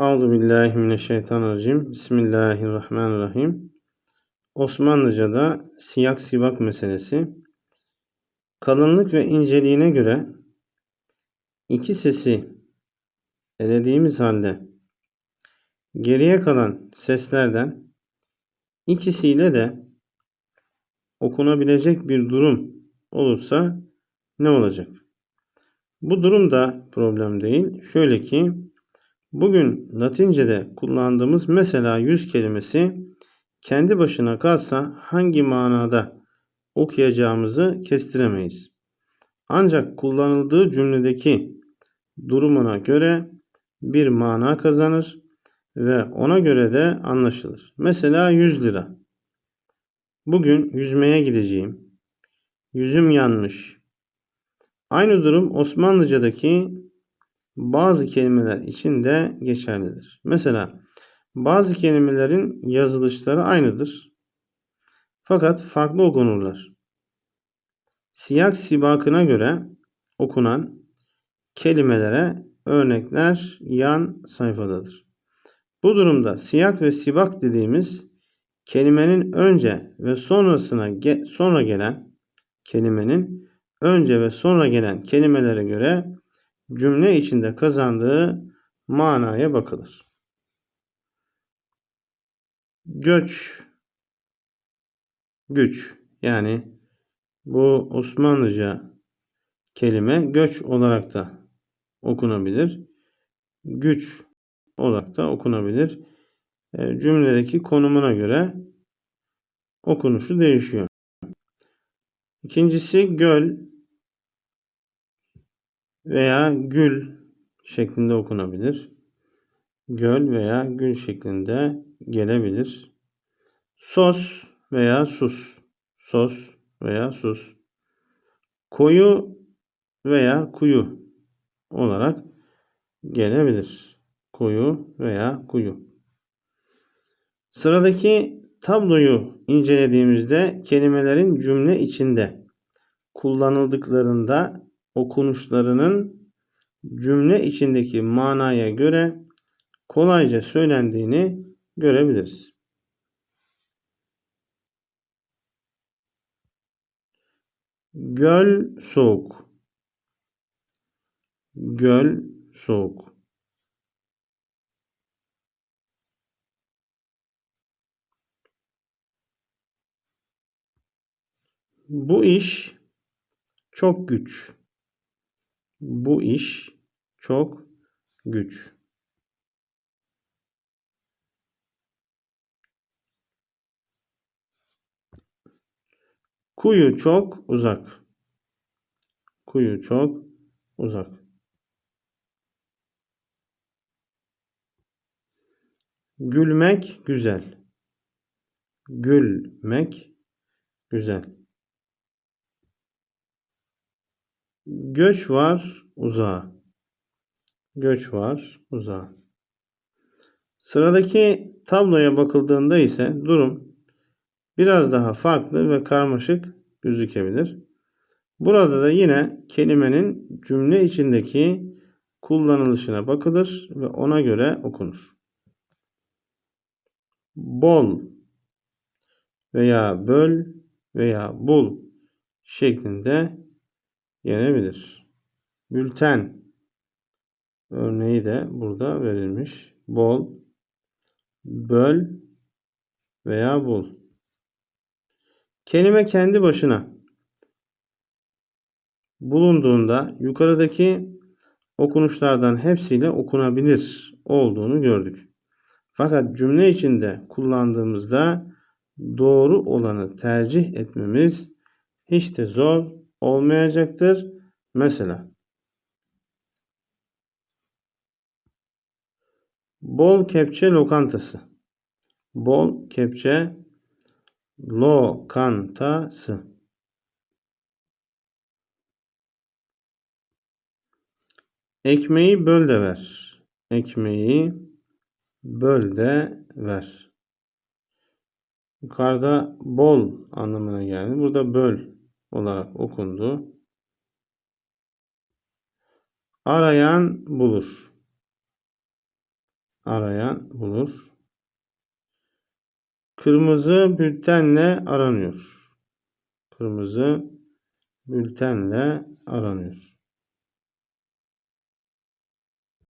Euzu billahi mineşşeytanirracim. Bismillahirrahmanirrahim. Osmanlıca'da siyak sivak meselesi kalınlık ve inceliğine göre iki sesi elediğimiz halde geriye kalan seslerden ikisiyle de okunabilecek bir durum olursa ne olacak? Bu durum da problem değil. Şöyle ki Bugün Latince'de kullandığımız mesela yüz kelimesi kendi başına kalsa hangi manada okuyacağımızı kestiremeyiz. Ancak kullanıldığı cümledeki durumuna göre bir mana kazanır ve ona göre de anlaşılır. Mesela 100 lira. Bugün yüzmeye gideceğim. Yüzüm yanmış. Aynı durum Osmanlıca'daki bazı kelimeler için de geçerlidir. Mesela bazı kelimelerin yazılışları aynıdır. Fakat farklı okunurlar. Siyak sibakına göre okunan kelimelere örnekler yan sayfadadır. Bu durumda siyak ve sibak dediğimiz kelimenin önce ve sonrasına ge sonra gelen kelimenin önce ve sonra gelen kelimelere göre cümle içinde kazandığı manaya bakılır. Göç, güç yani bu Osmanlıca kelime göç olarak da okunabilir. Güç olarak da okunabilir. E, cümledeki konumuna göre okunuşu değişiyor. İkincisi göl veya gül şeklinde okunabilir. Göl veya gül şeklinde gelebilir. Sos veya sus. Sos veya sus. Koyu veya kuyu olarak gelebilir. Koyu veya kuyu. Sıradaki tabloyu incelediğimizde kelimelerin cümle içinde kullanıldıklarında okunuşlarının cümle içindeki manaya göre kolayca söylendiğini görebiliriz. Göl soğuk. Göl soğuk. Bu iş çok güç. Bu iş çok güç. Kuyu çok uzak. Kuyu çok uzak. Gülmek güzel. Gülmek güzel. Göç var uzağa. Göç var uzağa. Sıradaki tabloya bakıldığında ise durum biraz daha farklı ve karmaşık gözükebilir. Burada da yine kelimenin cümle içindeki kullanılışına bakılır ve ona göre okunur. Bol veya böl veya bul şeklinde yenebilir. Bülten örneği de burada verilmiş. Bol, böl veya bul. Kelime kendi başına bulunduğunda yukarıdaki okunuşlardan hepsiyle okunabilir olduğunu gördük. Fakat cümle içinde kullandığımızda doğru olanı tercih etmemiz hiç de zor olmayacaktır. Mesela Bol kepçe lokantası. Bol kepçe lokantası. Ekmeği böl de ver. Ekmeği böl de ver. Yukarıda bol anlamına geldi. Burada böl olarak okundu. Arayan bulur. arayan bulur. Kırmızı bültenle aranıyor. Kırmızı bültenle aranıyor.